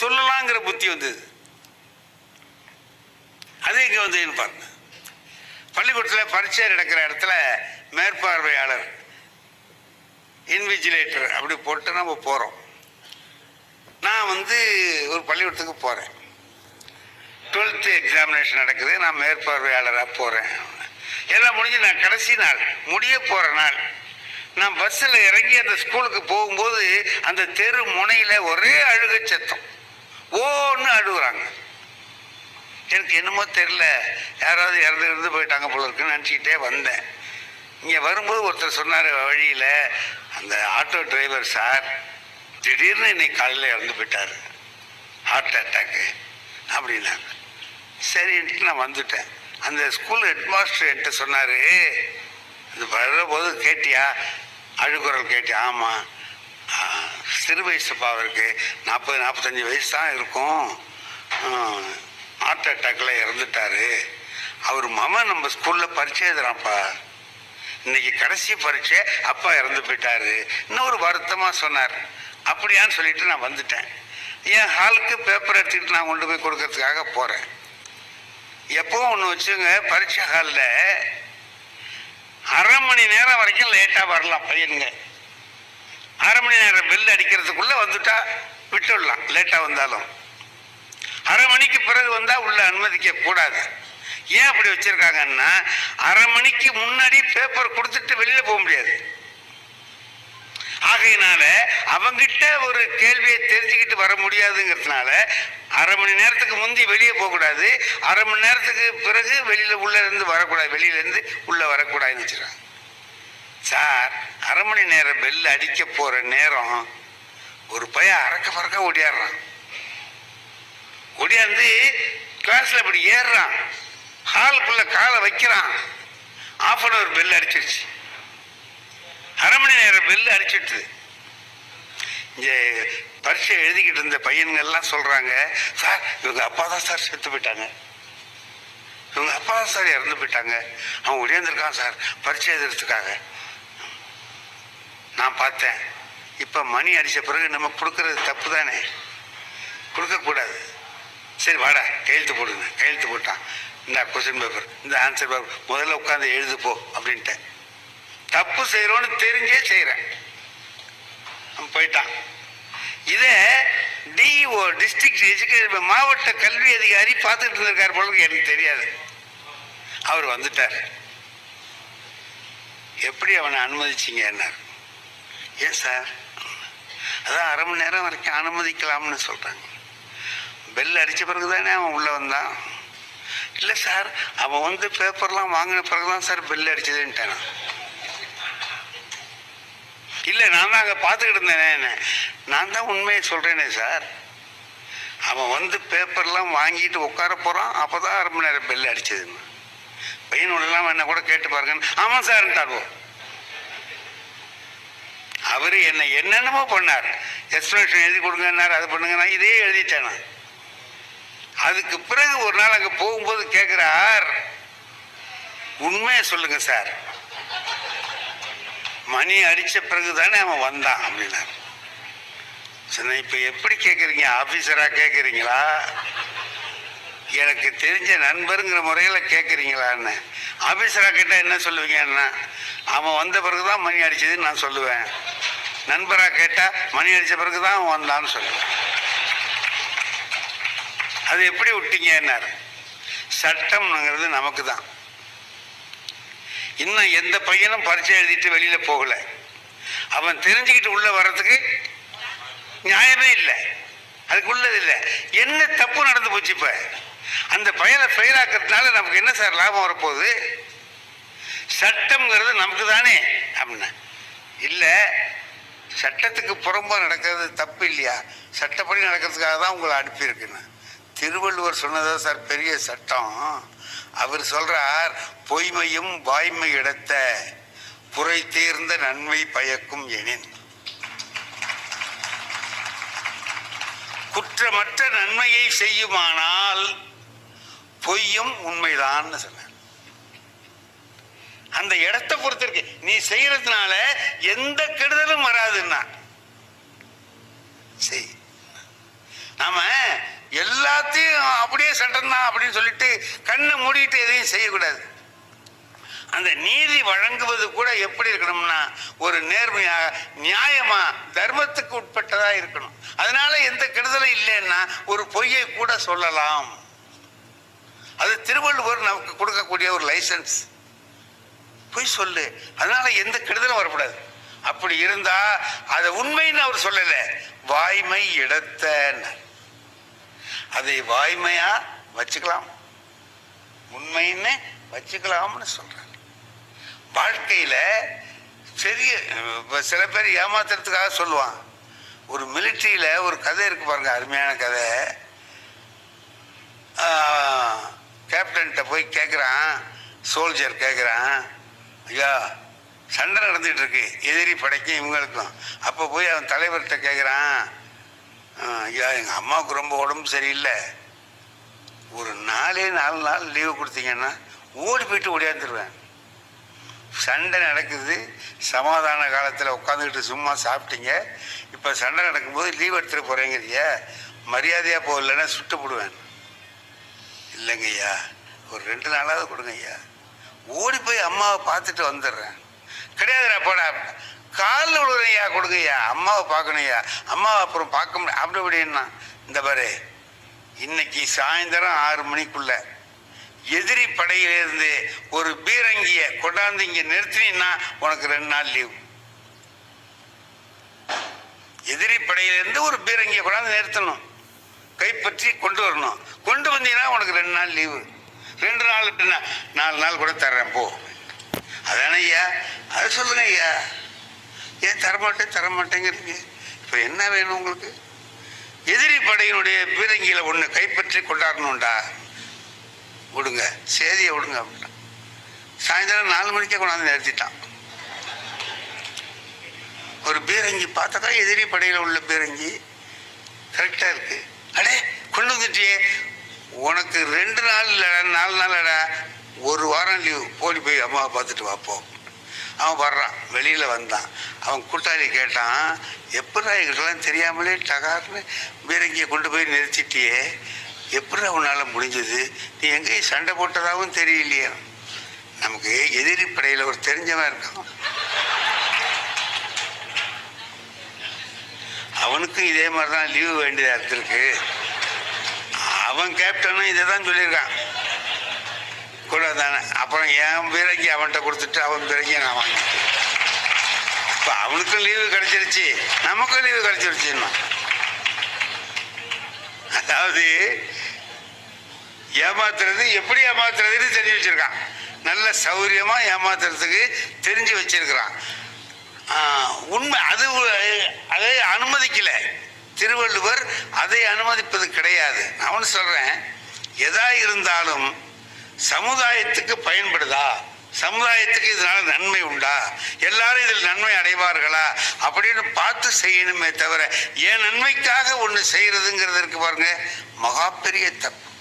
சொல்லலாங்கிற புத்தி வந்தது. அது இங்கே வந்ததுன்னு பாருங்க. பள்ளிக்கூடத்தில் பரீட்சை நடக்கிற இடத்துல மேற்பார்வையாளர் இன்விஜிலேட்டர் அப்படி போட்டு நம்ம போகிறோம் நான் வந்து ஒரு பள்ளிக்கூடத்துக்கு போகிறேன் டுவெல்த்து எக்ஸாமினேஷன் நடக்குது. நான் மேற்பார்வையாளராக போகிறேன் எல்லாம் முடிஞ்சு நான் கடைசி நாள் முடிய போகிற நாள். நான் பஸ்ஸில் இறங்கி அந்த ஸ்கூலுக்கு போகும்போது அந்த தெரு முனையில் ஒரே அழுகை சத்தம். ஓன்னு அழுகுறாங்க. எனக்கு என்னமோ தெரில யாராவது இறந்து இருந்து போயிட்டாங்க போல இருக்குன்னு நினச்சிக்கிட்டே வந்தேன். இங்கே வரும்போது ஒருத்தர் சொன்னார் வழியில் அந்த ஆட்டோ டிரைவர் சார் திடீர்னு இன்னைக்கு காலையில் இறந்து போயிட்டார். ஹார்ட் அட்டாக்கு அப்படின்னாங்க. சரின்ட்டு நான் வந்துட்டேன். அந்த ஸ்கூல் ஹெட்மாஸ்டர் என்கிட்ட சொன்னார் இது வரும்போது கேட்டியா? அழுகுறல் கேட்டியா? ஆமாம் சிறு வயசுப்பா அவருக்கு நாற்பது நாற்பத்தஞ்சு வயசு தான் இருக்கும். ஹார்ட் அட்டாக்கில் இறந்துட்டாரு. அவர் மகன் நம்ம ஸ்கூலில் பரிச்சை எழுதுறான்ப்பா. இன்னைக்கு கடைசி பரீட்சை அப்பா இறந்து போயிட்டாரு. இன்னொரு வருத்தமாக சொன்னார். அப்படியான்னு சொல்லிட்டு நான் வந்துட்டேன். என் ஹாலுக்கு பேப்பர் எடுத்துக்கிட்டு நான் கொண்டு போய் கொடுக்கறதுக்காக போகிறேன் எப்பவும் ஒன்று வச்சுங்க பரீட்சை ஹாலில் அரை மணி நேரம் வரைக்கும் லேட்டாக வரலாம் பையனுங்க. அரை மணி நேரம் பெல் அடிக்கிறதுக்குள்ளே வந்துட்டா விட்டுடலாம் லேட்டாக வந்தாலும். அரை மணிக்கு பிறகு வந்தால் உள்ளே அனுமதிக்க கூடாது. ஏன் அப்படி வச்சுருக்காங்கன்னா அரை மணிக்கு முன்னாடி பேப்பர் கொடுத்துட்டு வெளியில் போக முடியாது. ஆகையினால அவங்கிட்ட ஒரு கேள்வியை தெரிஞ்சுக்கிட்டு வர முடியாதுங்கிறதுனால அரை மணி நேரத்துக்கு முந்தி வெளியே போகக்கூடாது அரை மணி நேரத்துக்கு பிறகு வெளியில் உள்ளேருந்து வரக்கூடாது வெளியிலேருந்து உள்ளே வரக்கூடாதுன்னு வச்சுருக்காங்க சார் அரை மணி நேரம் பெல் அடிக்க போகிற நேரம் ஒரு பையன் அறக்க பறக்க ஓடியாடுறான். ஓடியாந்து கிளாஸில் இப்படி ஏறுறான். ஹாலுக்குள்ள காலை வைக்கிறான். ஆஃப் அன் அவர் பெல் அடிச்சிருச்சு. அரை மணி நேரம் பெல் அடிச்சிட்டு இங்கே பரீட்சை எழுதிக்கிட்டு இருந்த பையன்கள்லாம் சொல்கிறாங்க சார் இவங்க அப்பா தான் சார் செத்து போயிட்டாங்க. இவங்க அப்பா தான் சார் இறந்து போயிட்டாங்க. அவன் ஒடியாந்துருக்கான் சார் பரீட்சை எழுதுறதுக்காக. நான் பார்த்தேன். இப்போ மணி அடித்த பிறகு நம்ம கொடுக்கறது தப்பு தானே கொடுக்கக்கூடாது. சரி வாடா கையெழுத்து போடுங்க. கையெழுத்து போட்டான். இந்த கொஸ்டின் பேப்பர் இந்த ஆன்சர் பேப்பர் முதல்ல உட்காந்து எழுது போ அப்படின்ட்டேன். தப்பு செய்கிறோன்னு தெரிஞ்சே செய்கிறேன் போயிட்டான். இதே டிஓ டிஸ்ட்ரிக்ட் எஜுகேஷன் மாவட்ட கல்வி அதிகாரி பார்த்துட்டு இருந்திருக்கார் போல எனக்கு தெரியாது. அவர் வந்துட்டார். எப்படி அவனை அனுமதிச்சீங்க என்னார்? ஏன் சார்? அதான் அரை மணி நேரம் வரைக்கும் அனுமதிக்கலாம்னு சொல்கிறாங்க பெல் அடித்த பிறகு தானே அவன் உள்ளே வந்தான். இல்லை சார் அவன் வந்து பேப்பர்லாம் வாங்கின பிறகு தான் சார் பெல் அடிச்சதுன்ட்டான்? இல்லை நான் தான் அங்கே பார்த்துக்கிட்டு இருந்தேனே நான் தான் உண்மையை சொல்கிறேனே சார். அவன் வந்து பேப்பர்லாம் வாங்கிட்டு உட்கார போகிறான் அப்போ தான் அரை மணி நேரம் பெல் அடிச்சதுன்னு. பையனோடலாம் என்ன கூட கேட்டு பாருங்க ஆமாம் சார்ன்ட்டாரோ அவர் என்னை என்னென்னமோ பண்ணார். எக்ஸ்பிளேஷன் எழுதி கொடுங்கன்னார் அது நான் இதே எழுதிட்டேன் நான். அதுக்கு பிறகு ஒரு நாள் அங்கே போகும்போது கேட்குறார் உண்மையை சொல்லுங்க சார். மணி அடித்த பிறகு தானே அவன் வந்தான் அப்படின்னார். சொன்னேன் இப்போ எப்படி கேட்குறீங்க ஆஃபீஸராக கேட்குறீங்களா எனக்கு தெரிஞ்ச நண்பருங்கிற முறையில் கேட்குறீங்களான்னு ஆஃபீஸராக கேட்டால் என்ன சொல்லுவீங்கன்னா அவன் வந்த பிறகு தான் மணி அடிச்சதுன்னு நான் சொல்லுவேன். நண்பராக கேட்டால் மணி அடித்த பிறகு தான் வந்தான்னு சொல்லுவேன் அது எப்படி விட்டீங்கன்னாரு. சட்டம்ங்கிறது நமக்கு தான் இன்னும் எந்த பையனும் பரிச்சை எழுதிட்டு வெளியில் போகல. அவன் தெரிஞ்சுக்கிட்டு உள்ளே வர்றதுக்கு நியாயமே இல்லை. அதுக்கு உள்ளது இல்லை. என்ன தப்பு நடந்து போச்சு இப்போ? அந்த பையனை ஃபெயில் ஆக்கிறதுனால நமக்கு என்ன சார் லாபம் வரப்போகுது? சட்டம்ங்கிறது நமக்கு தானே அப்படின்னா இல்லை சட்டத்துக்கு புறம்பாக நடக்கிறது தப்பு இல்லையா? சட்டப்படி நடக்கிறதுக்காக தான் உங்களை அனுப்பியிருக்குன்னு. திருவள்ளுவர் சொன்னதா சார் பெரிய சட்டம். அவர் சொல்கிறார் பொய்மையும் வாய்மை இடத்த புரை தீர்ந்த நன்மை பயக்கும் எனின். குற்றமற்ற நன்மையை செய்யுமானால் பொய்யும் உண்மைதான்னு சொன்னார். அந்த இடத்தை பொறுத்திருக்கு நீ செய்யறதுனால எந்த கெடுதலும் வராதுன்னா. செய் நாம எல்லாத்தையும் அப்படியே சட்டம் தான் அப்படின்னு சொல்லிட்டு கண்ணை மூடிட்டு எதையும் செய்யக்கூடாது. அந்த நீதி வழங்குவது கூட எப்படி இருக்கணும்னா ஒரு நேர்மையா நியாயமா தர்மத்துக்கு உட்பட்டதா இருக்கணும். அதனால எந்த கெடுதலும் இல்லைன்னா ஒரு பொய்யை கூட சொல்லலாம். அது திருவள்ளுவர் நமக்கு கொடுக்கக்கூடிய ஒரு லைசன்ஸ். பொய் சொல்லு. அதனால எந்த கெடுதலும் வரக்கூடாது. அப்படி இருந்தா அதை உண்மைன்னு அவர் சொல்லல. வாய்மை இடத்த அதை வாய்மையா வச்சுக்கலாம். உண்மைன்னு வச்சுக்கலாம்னு சொல்றாங்க வாழ்க்கையில பெரிய சில பேர் ஏமாத்துறதுக்காக சொல்லுவான் ஒரு மிலிட்ரியில ஒரு கதை இருக்கு பாருங்க அருமையான கதை. கேப்டன்கிட்ட போய் கேட்குறான் சோல்ஜர் கேட்குறான் ஐயா சண்டை நடந்துட்டு இருக்கு எதிரி படைக்கும் இவங்களுக்கும். அப்போ போய் அவன் தலைவர்கிட்ட கேட்குறான் ஐயா எங்கள் அம்மாவுக்கு ரொம்ப உடம்பு சரியில்லை. ஒரு நாலே நாலு நாள் லீவு கொடுத்தீங்கன்னா ஓடி போயிட்டு ஓடியாந்துருவேன். சண்டை நடக்குது. சமாதான காலத்தில் உட்காந்துக்கிட்டு சும்மா சாப்பிட்டீங்க. இப்போ சண்டை நடக்கும்போது லீவ் எடுத்துகிட்டு போகிறேங்கிறீங்க மரியாதையாக போகலன்னா சுட்டு போடுவேன். இல்லைங்க ஐயா ஒரு ரெண்டு நாளாவது கொடுங்க ஐயா. ஓடி போய் அம்மாவை பார்த்துட்டு வந்துடுறேன். கிடையாதுடா போடா. காலில் விழுறையா கொடுங்கய்யா. அம்மாவை பார்க்கணும் ஐயா அம்மாவை அப்புறம் பார்க்க முடியும் அப்படி இப்படின்னா இந்த பாரு. இன்னைக்கு சாயந்தரம் ஆறு மணிக்குள்ள எதிரி படையிலிருந்து ஒரு பீரங்கிய கொண்டாந்து இங்கே நிறுத்தினீங்கன்னா உனக்கு ரெண்டு நாள் லீவு எதிரி படையிலிருந்து ஒரு பீரங்கியை கொண்டாந்து நிறுத்தணும். கைப்பற்றி கொண்டு வரணும். கொண்டு வந்தீங்கன்னா உனக்கு ரெண்டு நாள் லீவு ரெண்டு நாள் நாலு நாள் கூட தர்றேன் போ. அதானே ஐயா? அது சொல்லுங்க ஐயா. ஏன் தரமாட்டேன் தரமாட்டேங்கிறீங்க இப்போ என்ன வேணும் உங்களுக்கு? எதிரி படையினுடைய பீரங்கியில ஒன்று கைப்பற்றி கொண்டாடணும்டா. விடுங்க சேதியை விடுங்க அப்படின்னா. சாயந்தரம் நாலு மணிக்கே கொண்டாந்து நிறுத்திட்டான். ஒரு பீரங்கி பார்த்தாக்கா எதிரி படையில் உள்ள பீரங்கி. கரெக்டாக இருக்குது அடே கொண்டு வந்துட்டியே. உனக்கு ரெண்டு நாள் இல்லடா நாலு நாள் இல்லடா. ஒரு வாரம் லீவ் ஓடி போய் அம்மாவை பார்த்துட்டு வாப்போம் அவன் வர்றான். வெளியில் வந்தான். அவன் கூட்டாளி கேட்டான் எப்படா எங்களுக்கெல்லாம் தெரியாமலே டகார்னு பீரங்கியை கொண்டு போய் நிறுத்திட்டியே? எப்படா உன்னால் முடிஞ்சது? நீ எங்கேயும் சண்டை போட்டதாகவும் தெரியலையே. நமக்கு எதிரி படையில் ஒரு தெரிஞ்சவன் இருக்கான். அவனுக்கும் இதே மாதிரி தான் லீவு வேண்டியதாக இருந்திருக்கு. அவன் கேப்டனும் இதை தான் சொல்லியிருக்கான். கூட தானே அப்புறம் என் பிறகு அவன்கிட்ட கொடுத்துட்டு அவன் பிறகு நான் வாங்கிட்டேன். இப்போ அவனுக்கும் லீவு கிடச்சிருச்சு. நமக்கும் லீவு கிடைச்சிருச்சு அதாவது ஏமாத்துறது எப்படி ஏமாத்துறதுன்னு தெரிஞ்சு வச்சிருக்கான். நல்ல சௌகரியமாக ஏமாத்துறதுக்கு தெரிஞ்சு வச்சிருக்கிறான். உண்மை அது அதை அனுமதிக்கலை. திருவள்ளுவர் அதை அனுமதிப்பது கிடையாது. நான் சொல்கிறேன் சொல்றேன். எதா இருந்தாலும் சமுதாயத்துக்கு பயன்படுதா? சமுதாயத்துக்கு இதனால நன்மை உண்டா? எல்லாரும் இதில் நன்மை அடைவார்களா? அப்படின்னு பார்த்து செய்யணுமே தவிர என் நன்மைக்காக ஒன்று செய்கிறதுங்கிறதுக்கு இருக்கு பாருங்க. மகா பெரிய தப்பு.